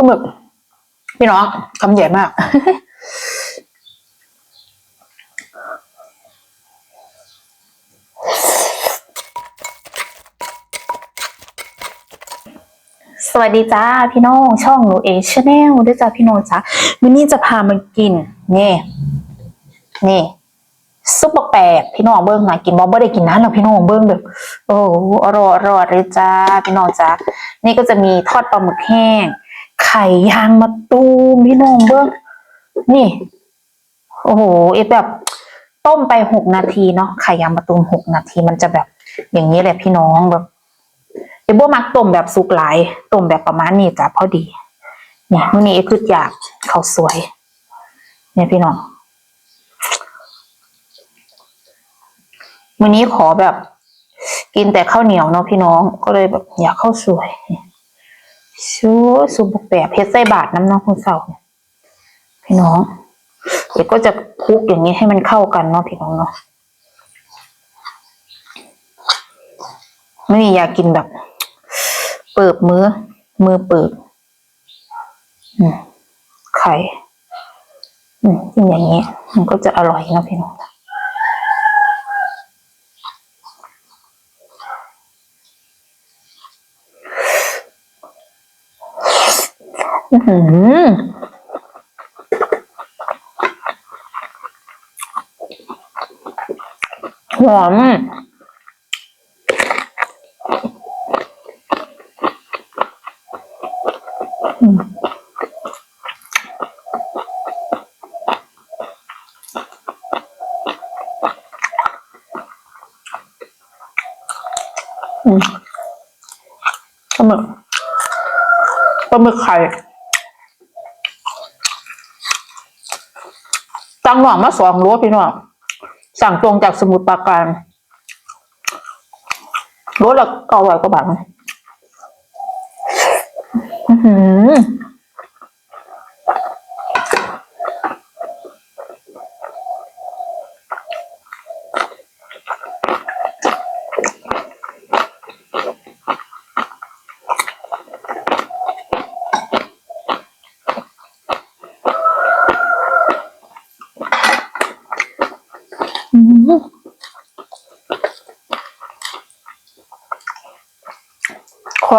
ปลาหมึกพี่น้องคำใหญ่มากสวัสดีจ้าพี่น้องช่องหนูเอชแนลด้วยจ้าพี่น้องจ้าวันนี้จะพามากินนี่นี่ซุปแปลกพี่น้องเบิ้งหน่อยกินบอเบ่ได้กินนั้นหรอพี่น้องเบิ้งแบบโอ้โหอร่อยอร่อยเลยจ้าพี่น้องจ้านี่ก็จะมีทอดปลาหมึกแห้ง ไข่ยางมะตูมพี่น้องเบิ้งนี่ โอ้โหเอ็ดแบบต้มไปหกนาทีเนาะไข่ยางมะตูมหกนาทีมันจะแบบ อย่างนี้แหละพี่น้องแบบเอโบมักต้มแบบสุกหลายต้มแบบประมาณนี้จ้ะพอดีเนี่ยมื้อนี้เอคืออยากข้าวสวย เนี่ยพี่น้องมื้อนี้ขอแบบ กินแต่ข้าวเหนียวเนาะพี่น้องก็เลยแบบอยากข้าวสวย ชูสุบแปบเพชรไส้บาทน้ำเน้องคุณเสาเนี่ยพี่น้องเดี๋ยวก็จะคลุกอย่างนี้ให้มันเข้ากันเนาะพี่น้องเนาะไม่มีอยากกินแบบ เปิบมือ มือเปิบไข่อืมกินอย่างนี้ มันก็จะอร่อยนะพี่น้อง หือหอมอืมปลาหมึกปลาหมึกไข่ ตังหน่องมาสองรั้วพี่น้องสั่งตรงจากสมุทรปราการรั้วละเก้าร้อยกว่าบาทอือหือ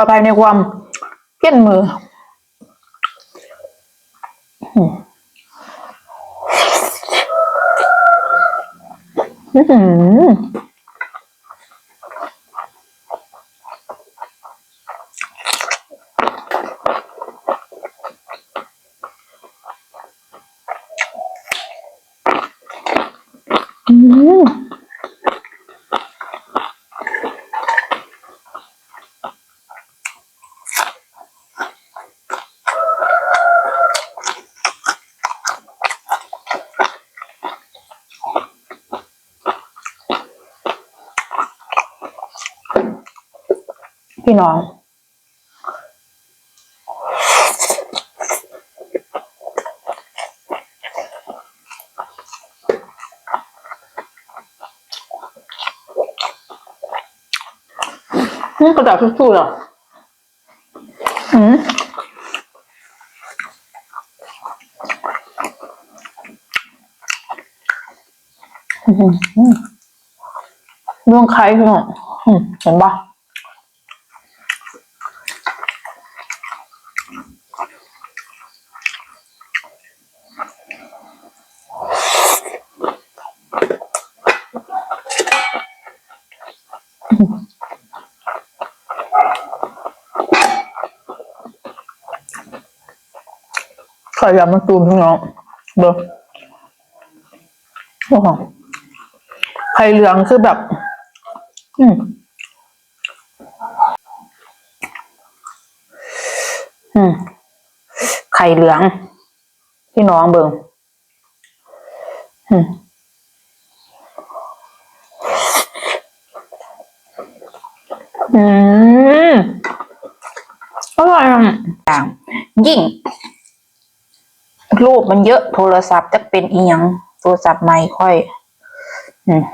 ออภัยในความเปี้ยนมืออืม พี่น้อง นี่กระดาษทิชชู่เหรออืมอื้อหือเรื่องใครพี่น้องอืมเห็นปะ ไข่ยำมะตูมพี่น้องเบอร์โอ้โหไข่เหลืองคือแบบ อืมอืมไข่เหลือง พี่น้องเบิงอืมอืมอร่อยอย่างยิ่ง รูปมันเยอะโทรศัพท์จะเป็นอียงโทรศัพท์ใหม่ค่อย อืม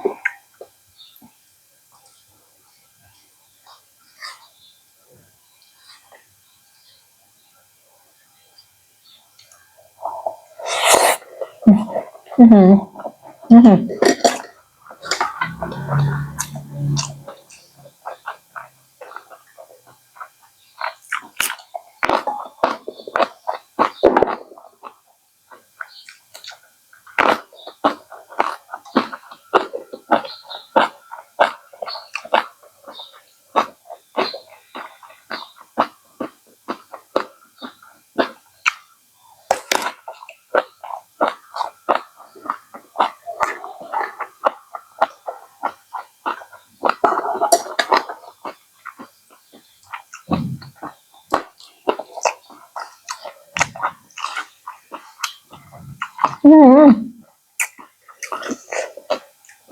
อืมอืม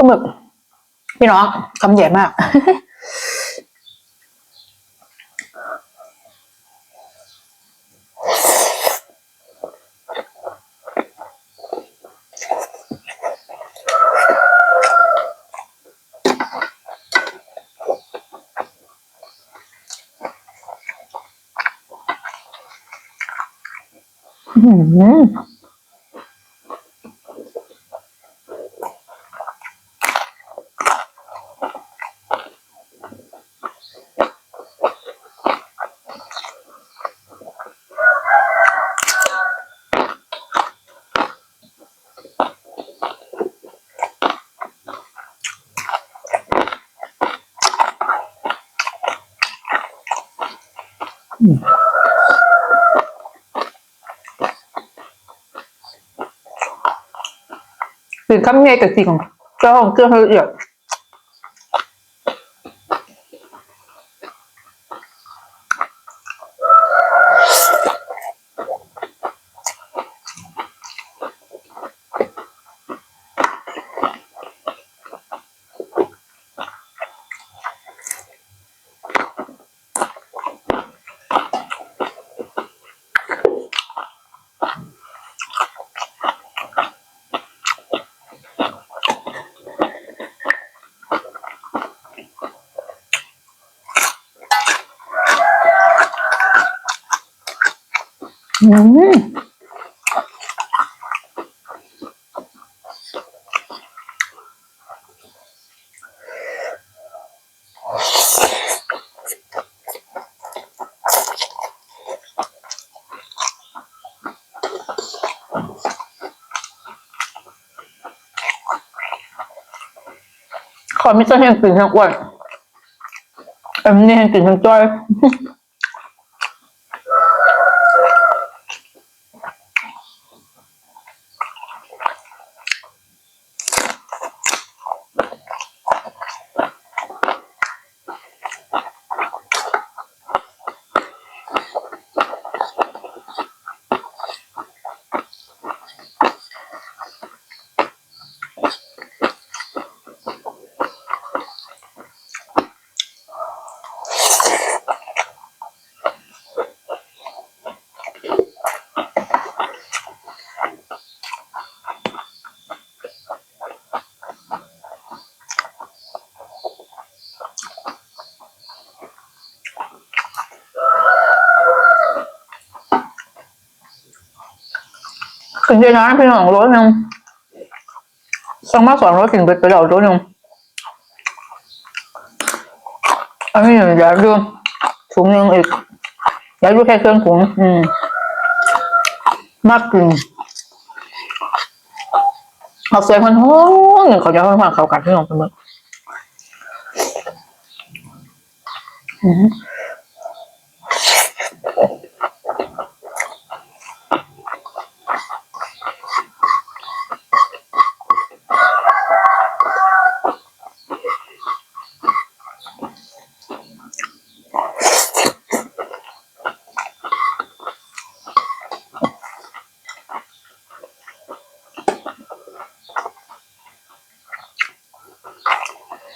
หมึก พี่น้องคำใหญ่มาก อือ หือคือคำใหญ่กับจริงเจ้าของเครื่องละเอียด ขอไม่ต้องให้กินทั้งอ้วนเอ็มนี่ให้กินทั้งจ้อย ถึงจะน้อยพี่น้องรถหนึ่งสั่งมาสองรถถึงไปไปเรารถหนึ่งอันนี้อยากดูถุงนึงอีกอยากดูแค่เครื่องถุงอืมมากกึ่งเอาเสียงมันห้องเขาจะให้ฟังเขากัดพี่น้องเป็นมึงอืม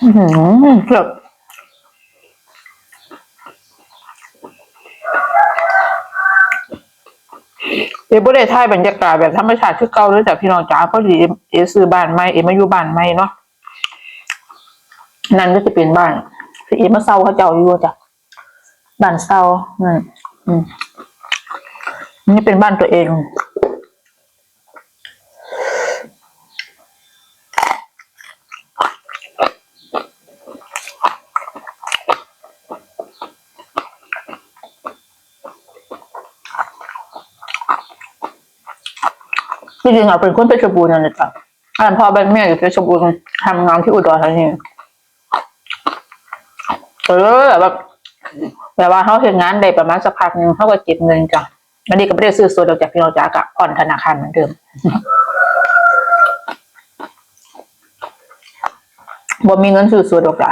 อื้อหือแบบเอ๋บ่ได้ถ่ายบรรยากาศแบบธรรมชาติคือเก่าเลยจ้ะพี่น้องจ๋าพอดีเอ๋เอ๋ซื้อบ้านใหม่เอ๋มาอยู่บ้านใหม่เนาะนั่นก็จะเป็นบ้านที่เอ๋มาเซาเขาเจ้าอยู่จ้ะบ้านเซานั่นอืมนี่เป็นบ้านตัวเอง จริงๆอะเป็นคนเพชรบูรณ์นั่นแหละจ้ะอันพ่อแม่อยู่เพชรบูรณ์ทำงานที่อุดรธานีเออแบบแบบว่าเขาเห็นงานได้ประมาณสักพักหนึ่งเขาก็เก็บเงินจ้ะอันนี้ก็ไม่ได้ซื้อส่วนดอกจากพี่น้องจ้ากับผ่อนธนาคารเหมือนเดิมบ่มีเงินซื้อส่วนดอกจ้ะ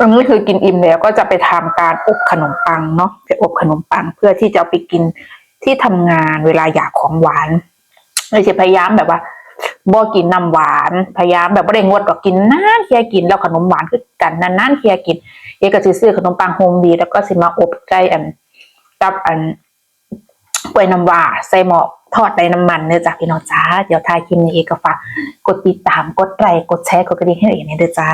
อันนี้คือกินอิ่มแล้วก็จะไปทำการอบขนมปังเนาะไปอบขนมปังเพื่อที่จะไปกินที่ทำงานเวลาอยากของหวานเลยจะพยายามแบบว่าบ่กินน้ำหวาน พยายามแบบไม่ได้งดหรอกกินนานเคียกินแล้วขนมหวานคือกันนานๆเคียกินเอกสิซื้อขนมปังโฮมดีแล้วก็สิมาอบใกล้อันกับอันกล้วยน้ำว้าใส่หม้อทอดในน้ำมันเนื้อจ้าพี่น้องจ้า เดี๋ยวทายคลิปนี้เอกก็ฝากกดติดตามกดไลค์กดแชร์กดกระดิ่งให้เอกเนี่ยเด้อจ้า